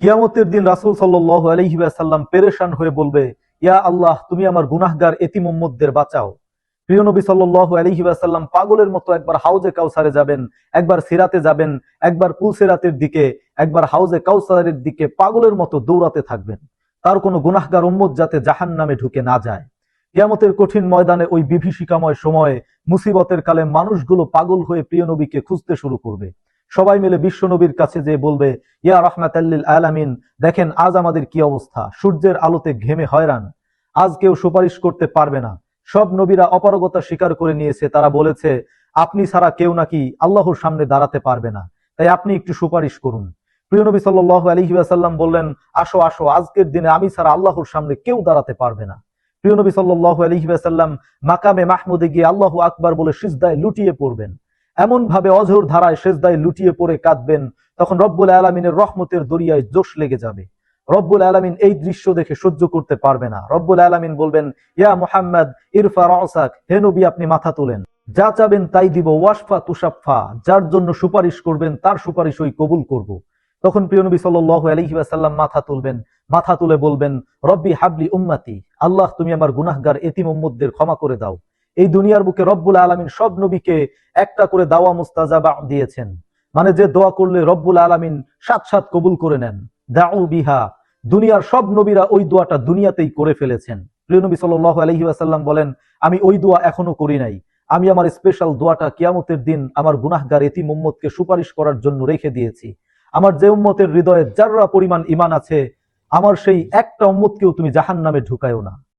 কিয়ামতের দিন রাসূল সাল্লাল্লাহু আলাইহি ওয়াসাল্লাম পেরেশান হয়ে বলবে, ইয়া আল্লাহ, তুমি আমার গুনাহগার এতিম উম্মতদের বাঁচাও। প্রিয় নবী সাল্লাল্লাহু আলাইহি ওয়াসাল্লাম পাগলের মতো একবার হাউজে কাউসারে যাবেন, একবার সিরাতে যাবেন, একবার পুলসেরাতের দিকে, একবার হাউজে কাউসারের দিকে পাগলের মতো দৌড়াতে থাকবেন। তার কোনো গুনাহগার উম্মত যাতে জাহান নামে ঢুকে না যায়। কিয়ামতের কঠিন ময়দানে ওই বিভীষিকাময় সময়ে মুসিবতের কালে মানুষগুলো পাগল হয়ে প্রিয় নবীকে খুঁজতে শুরু করবে। সবাই মিলে বিশ্ব নবীর কাছে যে বলবে, ইয়া রহমাতাল্লিল আলামিন, দেখেন, আজ আমাদের কি অবস্থা? সূর্যের আলোতে ঘেমে হয়রান। আজ কেউ সুপারিশ করতে পারবে না। সব নবীরা অপারগতা স্বীকার করে নিয়েছে। তারা বলেছে, আপনি ছাড়া কেউ নাকি আল্লাহর সামনে দাঁড়াতে পারবে না। তাই আপনি একটু সুপারিশ করুন। প্রিয় নবী সাল্লাল্লাহু আলাইহি ওয়াসাল্লাম বললেন, আসো আসো, আজকের দিনে আমি ছাড়া আল্লাহর সামনে কেউ দাঁড়াতে পারবে না। প্রিয় নবী সাল্লাল্লাহু আলাইহি ওয়াসাল্লাম মাকামে মাহমুদে গিয়ে আল্লাহু আকবার বলে সিজদায় লুটিয়ে পড়বেন। এমন ভাবে অঝোর ধারায় সেজদায় লুটিয়ে পড়ে কাঁদবেন, তখন রব্বুল আলমিনের রহমতের দরিয়ায় জোশ লেগে যাবে। রব্বুল আলমিন এই দৃশ্য দেখে সহ্য করতে পারবে না। রব্বুল আলমিন বলবেন, ইয়া মুহাম্মদ, ইরফা রসাক হে নবী, আপনি মাথা তোলেন। যা চাবেন তাই দিব ওয়াসফা তুষাফা যার জন্য সুপারিশ করবেন, তার সুপারিশ ওই কবুল করব। তখন প্রিয় নবী সাল্লাল্লাহু আলাইহি ওয়াসাল্লাম মাথা তুলবেন। মাথা তুলে বলবেন, রব্বি হাবলি উম্মাতি, আল্লাহ, তুমি আমার গুনাহগার এতিম উম্মতদের ক্ষমা করে দাও। এই দুনিয়ার বুকে রব্বুল আলমিন সব নবীকে একটা করে দাওয়া মুস্তাজাবা দিয়েছেন। মানে যে দোয়া করলে রব্বুল আলমিন সাত সাত কবুল করে নেন। দাউ বিহা। দুনিয়ার সব নবীরা ওই দোয়াটা দুনিয়াতেই করে ফেলেছেন। প্রিয় নবী সাল্লাহ আলহি আসাল্লাম বলেন, আমি ওই দোয়া এখনও করি নাই। আমি আমার স্পেশাল দোয়াটা কিয়ামতের দিন আমার গুনাহগার এতি উম্মতকে সুপারিশ করার জন্য রেখে দিয়েছি। আমার যে উম্মতের হৃদয়ে যাররা পরিমাণ ইমান আছে, আমার সেই একটা উম্মতকেও তুমি জাহান নামে ঢুকায়ও না।